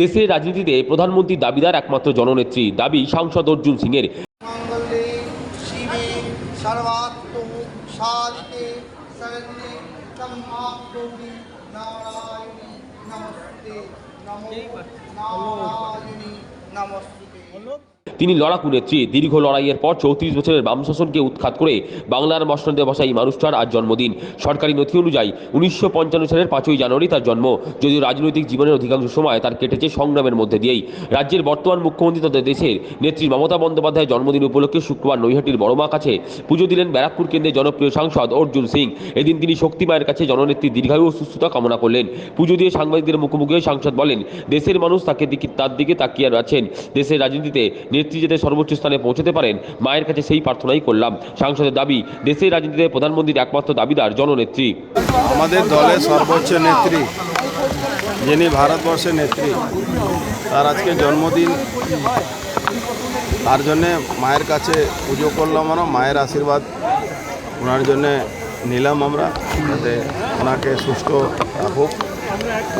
দেশের রাজনীতিতে প্রধানমন্ত্রী দাবিদার একমাত্র জননেত্রী। দাবি সাংসদ অর্জুন সিংয়ের। নারায়ণী। নমস্তে। নমো নারায়ণী। তিনি লড়াকু নেত্রী দীর্ঘ লড়াইয়ের পর চৌত্রিশ বছরের বাম শাসনকে উৎখাত করে বাংলার মসনদে বসা এই মানুষটার আজ জন্মদিন। সরকারি নথি অনুযায়ী উনিশশো পঞ্চান্ন সালের পাঁচই জানুয়ারি তার জন্ম। যদিও রাজনৈতিক জীবনের অধিকাংশ সময় তার কেটেছে সংগ্রামের মধ্যে দিয়েই। রাজ্যের বর্তমান মুখ্যমন্ত্রী তথা দেশের নেত্রী মমতা বন্দ্যোপাধ্যায়ের জন্মদিন উপলক্ষে শুক্রবার নৈহাটির বড়মা কাছে পুজো দিলেন ব্যারাকপুর কেন্দ্রের জনপ্রিয় সাংসদ অর্জুন সিং। এদিন তিনি শক্তি মায়ের কাছে জননেত্রী দীর্ঘায়ু ও সুস্থতা কামনা করলেন। পুজো দিয়ে সাংবাদিকদের মুখোমুখি সাংসদ বলেন, দেশের মানুষ তাকে তার দিকে তাকিয়ে আছেন দেশের রাজনীতিতে নেত্রী যাতে সর্বোচ্চ স্থানে পৌঁছতে পারেন, মায়ের কাছে সেই প্রার্থনাই করলাম। সাংসদের দাবি, দেশের রাজনীতিতে প্রধানমন্ত্রীর একমাত্র দাবিদার জননেত্রী। আমাদের দলের সর্বোচ্চ নেত্রী, যিনি ভারতবর্ষের নেত্রী, তার আজকে জন্মদিন। তার জন্যে মায়ের কাছে পুজো করলাম আমরা, মায়ের আশীর্বাদ ওনার জন্যে নিলাম আমরা, যাতে ওনাকে সুস্থ রাখুক।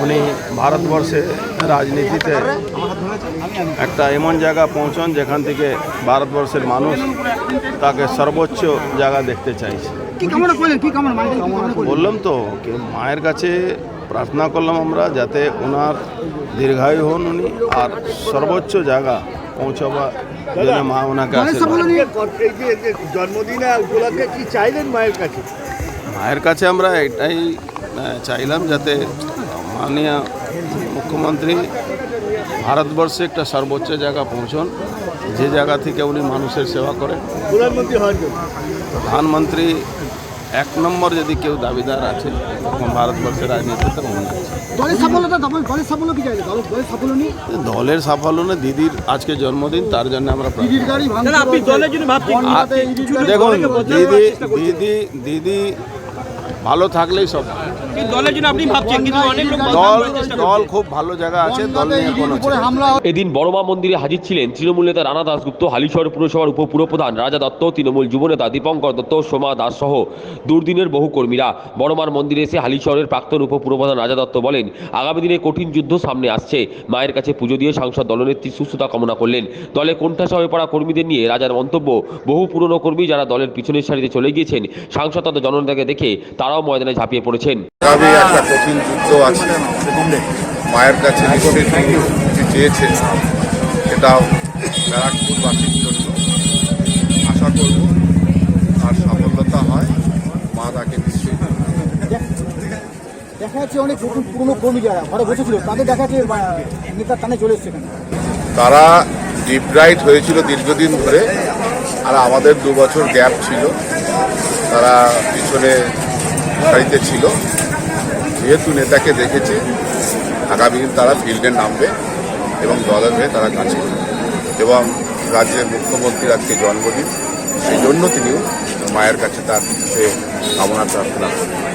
উনি ভারতবর্ষে রাজনীতিতে একটা এমন জায়গা পৌঁছন যেখান থেকে ভারতবর্ষের মানুষ তাকে সর্বোচ্চ জায়গা দেখতে চাইছে। বললাম তো কি মায়ের কাছে প্রার্থনা করলাম আমরা যাতে ওনার দীর্ঘায়ু হন উনি আর সর্বোচ্চ জায়গা পৌঁছাবা মা ওনাকে জন্মদিনে কি চাইলেন মায়ের কাছে? মায়ের কাছে আমরা এটাই চাইলাম যাতে মাননীয় মুখ্যমন্ত্রী ভারতবর্ষে একটা সর্বোচ্চ জায়গা পৌঁছন। যে জায়গা থেকে উনি মানুষের সেবা করেন। প্রধানমন্ত্রী প্রধানমন্ত্রী এক নম্বর যদি কেউ দাবিদার আছে তখন ভারতবর্ষের রাজনীতিতে মনে আছে দলের সাফল্য না দিদির আজকে জন্মদিন তার জন্য আমরা দেখুন দিদি। দিদি দিদি ভালো থাকলেই সব। দল খুব ভালো জায়গা আছে দল এদিন বড়মা মন্দিরে হাজির ছিলেন তৃণমূল নেতা রানা দাসগুপ্ত হালিশহর পুরসভার উপপুরপ্রধান রাজা দত্ত তৃণমূল যুবনেতা দীপঙ্কর দত্ত সোমা দাস সহ দুর্দিনের বহু কর্মীরা। বড়মার মন্দিরে এসে হালিশহরের প্রাক্তন উপপুরপ্রধান রাজা দত্ত বলেন আগামী দিনে কঠিন যুদ্ধ সামনে আসছে। মায়ের কাছে পুজো দিয়ে সাংসদ দলনেত্রী সুস্থতা কামনা করলেন। দলে কোণঠাসা হয়ে পড়া কর্মীদের নিয়ে রাজার মন্তব্য। বহু পুরনো কর্মী যারা দলের পিছনের সারিতে চলে গিয়েছেন সাংসদ তথা জননেতাকে দেখে তারাও ময়দানে ঝাঁপিয়ে পড়েছেন। আগামী একটা কঠিন যুদ্ধ আছে। মায়ের কাছে যে চেয়েছেন সেটাও ব্যারাকপুরবাসীর জন্য। আশা করব আর সফলতা হয় মা তাকে নিশ্চয়ই দেখা যাচ্ছে অনেক নতুন পুরনো কর্মী যারা ঘরে বসেছিল তাদের দেখা যাচ্ছে নেতার টানে চলে এসছে তারা ডিপ্রাইট হয়েছিল দীর্ঘদিন ধরে আর আমাদের দু বছর গ্যাপ ছিল। তারা পিছনে সারিতে ছিল। যেহেতু নেতাকে দেখেছে, আগামী দিন তারা ফিল্ডে নামবে এবং দলের হয়ে তারা কাজ করবে। এবং রাজ্যের মুখ্যমন্ত্রীর আজকে জন্মদিন, সেই জন্য তিনিও মায়ের কাছে তার কামনা প্রার্থনা করেন।